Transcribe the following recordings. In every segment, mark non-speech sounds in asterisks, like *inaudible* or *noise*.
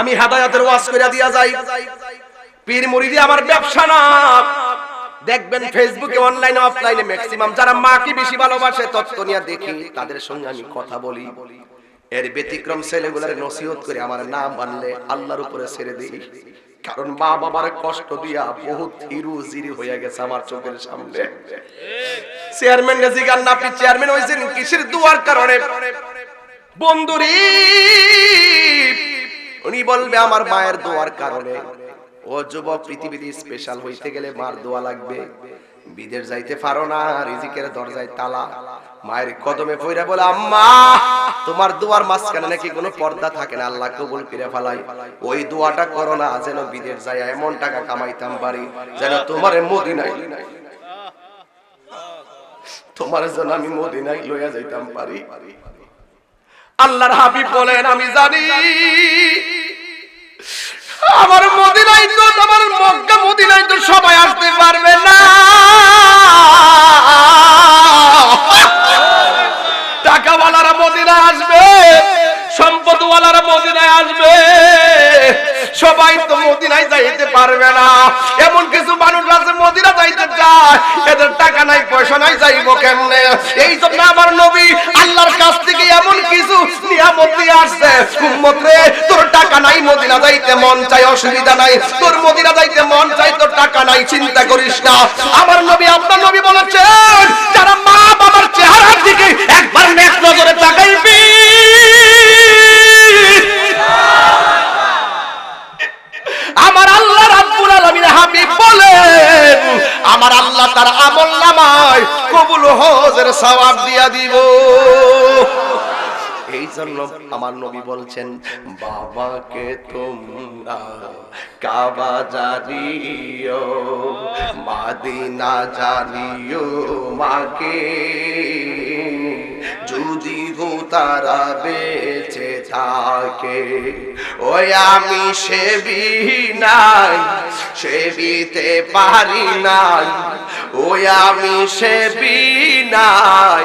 আমি হেদায়াতের ওয়াজ করে দিয়া যাই। পীর মুরিদি আমার ব্যবসা না। দেখবেন ফেসবুকে অনলাইনে অফলাইনে ম্যাক্সিমাম যারা মাকে বেশি ভালোবাসে, তত্ত্ব নিয়ে দেখি, তাদের সঙ্গে আমি কথা বলি। এর ব্যতিক্রম ছেলেগুলার নসিহত করে আমার নাম মানলে আল্লাহর উপরে ছেড়ে দিই। কারণ মা বাবার কষ্ট দিয়া বহুত হিরু জিরি হয়ে গেছে আমার চোখের সামনে। চেয়ারম্যান জিগান না, আপনি চেয়ারম্যান হয়েছেন কিসের দুয়ার কারণে? বন্ধুরি! উনি বলবে, আমার মায়ের দোয়ার কারণে ও যুবক পৃথিবীতে স্পেশাল হইতে গেলে মার দোয়া লাগবে। বিদেশ যাইতে পারো না, রিজিকের দরজায় তালা। মায়ের কদমে পইরা বলে, আম্মা, তোমার দুয়ার মাঝখানে নাকি কোনো পর্দা থাকে না, আল্লাহ কবুল করে ফেলাই। ওই দোয়াটা করো না, যেন বিদেশ যায় এমন টাকা কামাইতাম পারি, যেন তোমার মদিনায় তোমার জন্য আমি মদিনায় লইয়া যাইতাম পারি। আল্লাহর হাবিব বলেন, আমি জানি আমার মদিনায় পারবে না। এমন কিছু মানুষ আছে, মদিনা যাইতে চায়। এদের টাকা নাই, পয়সা নাই, যাইবো কেমনে? এই জন্য আমার নবী আল্লাহর কাছ থেকে এমন কিছু নিয়ামত দিয়ে আসছে। উম্মত তোর টাকা নাই, মদিনা যাইতে মন চাই অসুবিধা নাই। তোর মদিনা যাইতে মন চাই তোর টাকা নাই, চিন্তা করিস না। আমার নবী, আপনার নবী বলেছেন, যারা মা বাবার চেহারার দিকে একবার নেক নজরে তাকাইবি কবুল হজের সওয়াব দিয়া দিব। এই জন্য আমার নবী বলছেন, বাবাকে তোমরা কাবা জানিও, মাদিনা জানিও মাকে। যদি গো তারা বেঁচে থাকে, ওই আমি সেবি নাই, সেবিতে পারি নাই ওই আমি সেবি নাই,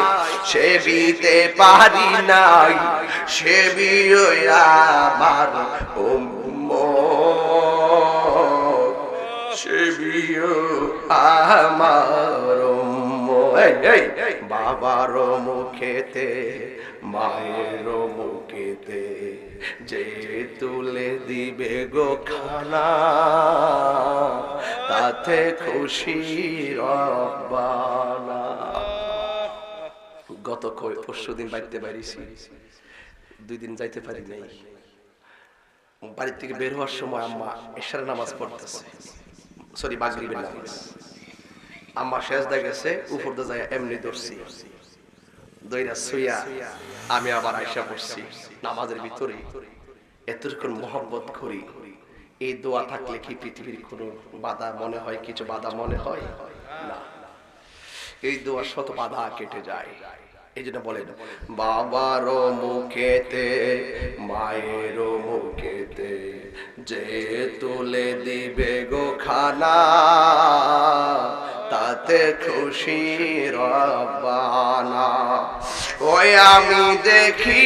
সেবিতে পারি নাই, সেবি ওই আমার সেবিও আমার বাবার মুখেতে, মায়ের মুখেতে যে তুলে দিবে গো খানা। তাতে খুশি রব্বানা। গত পরশু দিন বাড়িতে বাড়িছি দুই দিন যাইতে পারি নাই। বাড়ির থেকে বের হওয়ার সময় আম্মা এশার নামাজ পড়তেছে। সরি মাগরিবের নামাজ। আম্মা শেষদা গেছে উপর দিয়ে যায় এমনি ধরছি দইরা সুইয়া আমি আবার আয়সা পড়ছি নামাজের ভিতরে। এতক্ষণ মোহাম্মত করি। এই দোয়া থাকলে কি পৃথিবীর কোনো বাধা মনে হয়? কিছু বাধা মনে হয়? না। এই দোয়া শত বাধা কেটে যায়। এই জন্য বলেন, বাবার মুখেতে, মায়ের মুখেতে যে তুলে দিবে গো খানা, তাতে খুশি রব্বানা। ওই আমি দেখি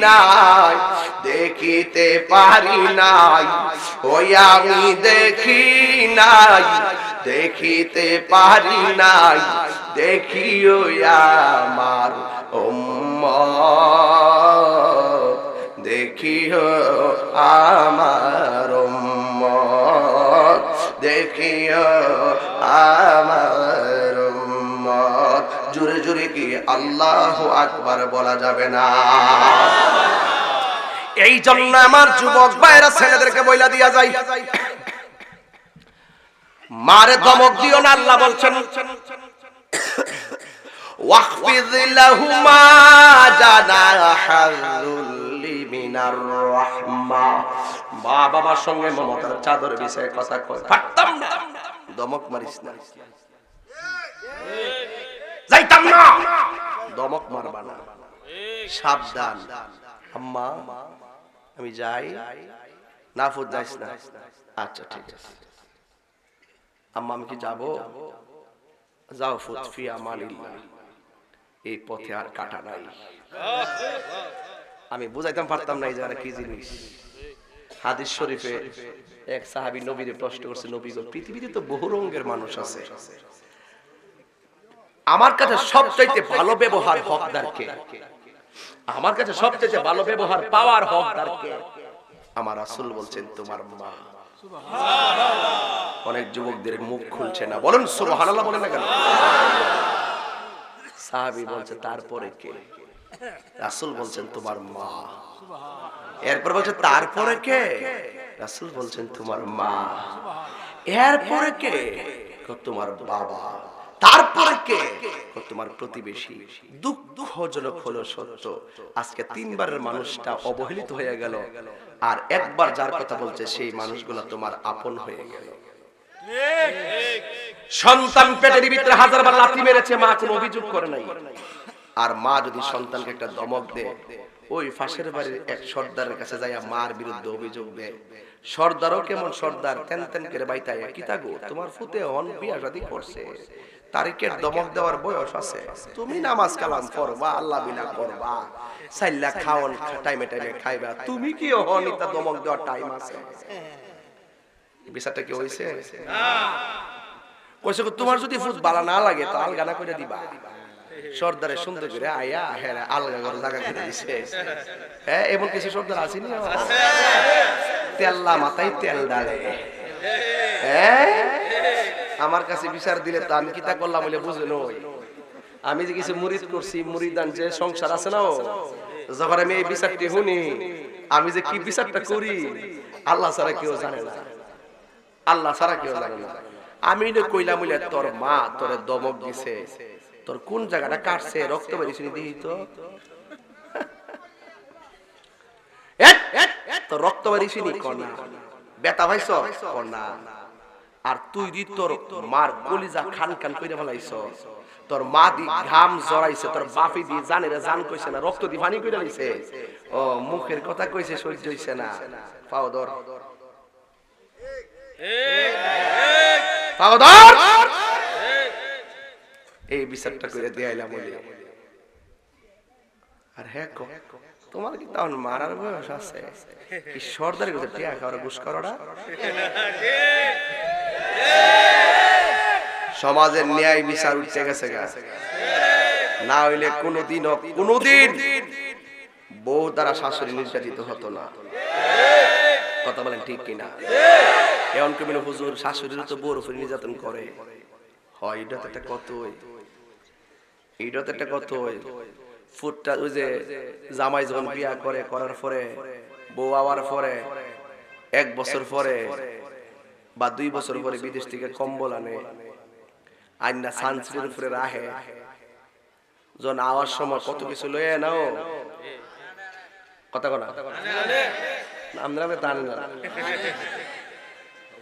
নাই, দেখিতে পারি নাই। ওই আমি দেখি নাই, দেখিতে পারি নাই। দেখিও আমার দেখিও আমার দেখিও আমার জোরে জোরে কি আল্লাহ আকবার বলা যাবে না। এই জন্য আমার যুবক ভাইরা ছেলেদেরকে বইলা দিয়া যায় মারে ধমক দিও না, আল্লাহ বলছেন ওয়াখফিদ লাহুমা জানাহাযুল্লি মিনার রাহমা। মা বাবার সঙ্গে মমতার চাদর বিষয়ে কথা কয় পারতাম না। ধমক মারিস না। যাইতাম না। ধমক মারবা না। সাবধান। আম্মা, আমি যাই। যাইস না। আচ্ছা ঠিক আছে। আম্মা, আমি কি যাব? যাও এই পথে আর কাটা নাই। আমি বুঝাইতাম পারতাম না এই জায়গাটা কি জিনিস। হাদিস শরীফে এক সাহাবী নবীরে প্রশ্ন করছে, নবী পৃথিবীতে তো বহু রঙের মানুষ আছে। আমার কাছে সবচাইতে ভালো ব্যবহার হকদার কে আমার কাছে সবচেয়ে ভালো ব্যবহার পাওয়ার হকদার কে আমার রাসূল বলছেন তোমার মা। অনেক যুবকদের মুখ খুলছে না। বলেন সুবহানাল্লাহ বলেন না কেন? সাহাবী বলছে তারপরে কে? রাসূল বলছেন তোমার মা। এরপর বলছে তারপরে কে? রাসূল বলছেন তোমার মা। এরপরে কো? তোমার বাবা। তারপরে কে তোমার প্রতিবেশী। দুঃখজনক হলো সত্য। আজকে তিনবারের মানুষটা অবহেলিত হয়ে গেল। আর একবার যার কথা বলছে সেই মানুষগুলো তোমার আপন হয়ে গেল। সন্তান পেটের ভিতরে হাজার বার লাথি মেরেছে মা কোনো অভিযোগ করে নাই। আর মা যদি সন্তানকে একটা দমক দেয় ওই ফাঁসের বাড়ির এক সর্দারের কাছে যাইয়া মার বিরুদ্ধে অভিযোগ দেয়। সর্দারও কেমন সর্দার, তেন তেন করে বাইতাইয়া কিতা গো তোমার ফুতে হন বিয়া শাদি করছে। তারিখের দমক দেওয়ার বয়স আছে। তুমি নামাজ কালাম করবা, আল্লাহ বিনা করবা। সাইল্লা খাওন টাইমে টাইমে খাইবা। তুমি কি হন ইতা দমক দেওয়ার টাইম আছে? বিচারটা কি হইছে? কইছে তোমার যদি ফুট বালা না লাগে, তো আলগানা করে দিবা। সর্দারে সুন্দর করে আয়া হ্যাঁ আলগা করে জায়গা করে দিছে হ্যাঁ এমন কিছু সর্দার আসেনি তেল্লা মাথায় তেল ডালে হ্যাঁ আমার কাছে বিচার দিলে তো আমি কিতা করলাম বলে বুঝে নই আমি যে কিছু মুরিদ করছি মুরিদান যে সংসার আছে না যখন আমি এই বিচারটি শুনি আমি যে কি বিচারটা করি আল্লাহ ছাড়া কেউ জানে না আল্লাহ ছাড়া কেউ জানে না আমি কইলাম তোর মা তোর দমক দিছে তোর কোন জায়গাটা কাটছে? রক্ত বেরিয়েছে দিই তো। *laughs* তোর রক্ত বেরিয়েছে কনা বেতা ভাইছ কনা আর তুই দি তোর মার কলিজা খান খান কইরা ফেলাইছ তোর মা দি ঘাম জড়াইছে তোর বাপি দি জানে রে জান কইছে না রক্ত দি পানি কইরা লইছে ও মুখের কথা কইছে সহ্য হইছে না। পাও ধর পাও ধর এই বিচারটা করে দেয়াইলাম বলে। আর হ্যাঁ তোমার কি তখন মারার বয়স আছে? কি সর্দারি কথা টিয়া খাওয়ার ঘুষ করাটা সমাজের ন্যায় বিচার উঠতে গেছে না হইলে কোনোদিন কোনোদিন বউ দ্বারা শাশুড়ি নির্যাতিত হতো না। কথা বলেন ঠিক কিনা? এমন কেমন হুজুর শাশুড়ির তো বউর উপরে নির্যাতন করে। হয় এটা তো একটা কতই। এইটা তো একটা কতই ফুটটা ওই যে জামাই যখন বিয়া করে করার পরে বউ আওয়ার পরে এক বছর পরে বা দুই বছর পরে বিদেশ থেকে কম্বল আনে আইনা সানসিলের উপরে রাহে যখন আওয়ার সময় কত কিছু লয়ে নাও। কথা কথা আমরা তা না